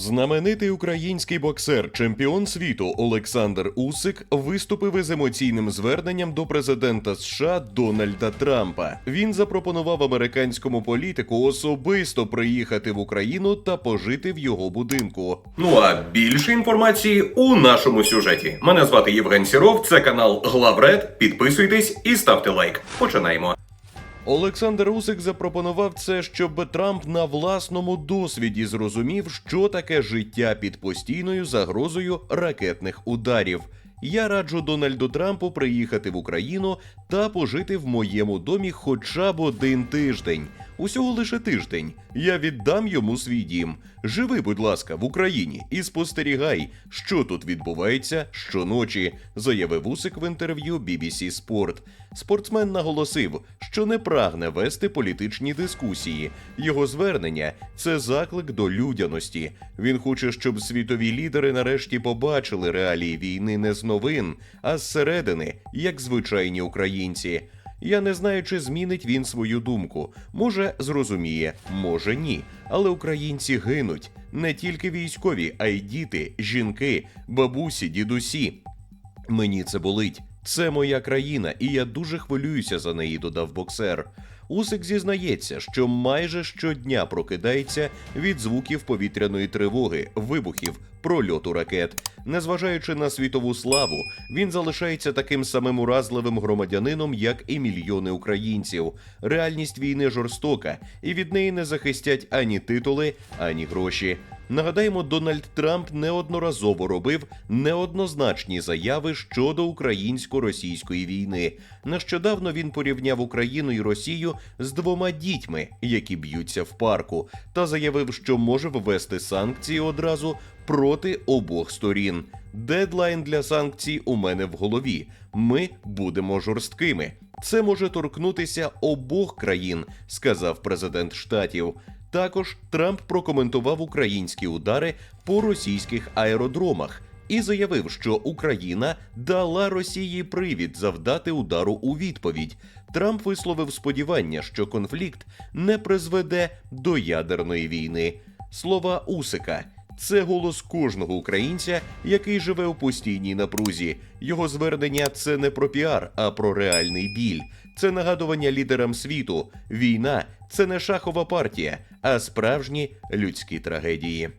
Знаменитий український боксер, чемпіон світу Олександр Усик виступив із емоційним зверненням до президента США Дональда Трампа. Він запропонував американському політику особисто приїхати в Україну та пожити в його будинку. Ну а більше інформації у нашому сюжеті. Мене звати Євген Сіров, це канал Главред. Підписуйтесь і ставте лайк. Починаємо. Олександр Усик запропонував це, щоб Трамп на власному досвіді зрозумів, що таке життя під постійною загрозою ракетних ударів. Я раджу Дональду Трампу приїхати в Україну та пожити в моєму домі хоча б один тиждень. Усього лише тиждень. Я віддам йому свій дім. Живи, будь ласка, в Україні і спостерігай, що тут відбувається щоночі, заявив Усик в інтерв'ю BBC Sport. Спортсмен наголосив, що не прагне вести політичні дискусії. Його звернення це заклик до людяності. Він хоче, щоб світові лідери нарешті побачили реалії війни не з новин, а зсередини, як звичайні українці. Я не знаю, чи змінить він свою думку. Може, зрозуміє, може ні. Але українці гинуть не тільки військові, а й діти, жінки, бабусі, дідусі. Мені це болить. Це моя країна, і я дуже хвилююся за неї, додав боксер. Усик зізнається, що майже щодня прокидається від звуків повітряної тривоги, вибухів, прольоту ракет. Незважаючи на світову славу, він залишається таким самим уразливим громадянином, як і мільйони українців. Реальність війни жорстока, і від неї не захистять ані титули, ані гроші. Нагадаємо, Дональд Трамп неодноразово робив неоднозначні заяви щодо українсько-російської війни. Нещодавно він порівняв Україну і Росію з двома дітьми, які б'ються в парку, та заявив, що може ввести санкції одразу проти обох сторін. Дедлайн для санкцій у мене в голові. Ми будемо жорсткими. Це може торкнутися обох країн, сказав президент штатів. Також Трамп прокоментував українські удари по російських аеродромах і заявив, що Україна дала Росії привід завдати удару у відповідь. Трамп висловив сподівання, що конфлікт не призведе до ядерної війни. Слова Усика. Це голос кожного українця, який живе у постійній напрузі. Його звернення це не про піар, а про реальний біль. Це нагадування лідерам світу. Війна це не шахова партія, а справжні людські трагедії.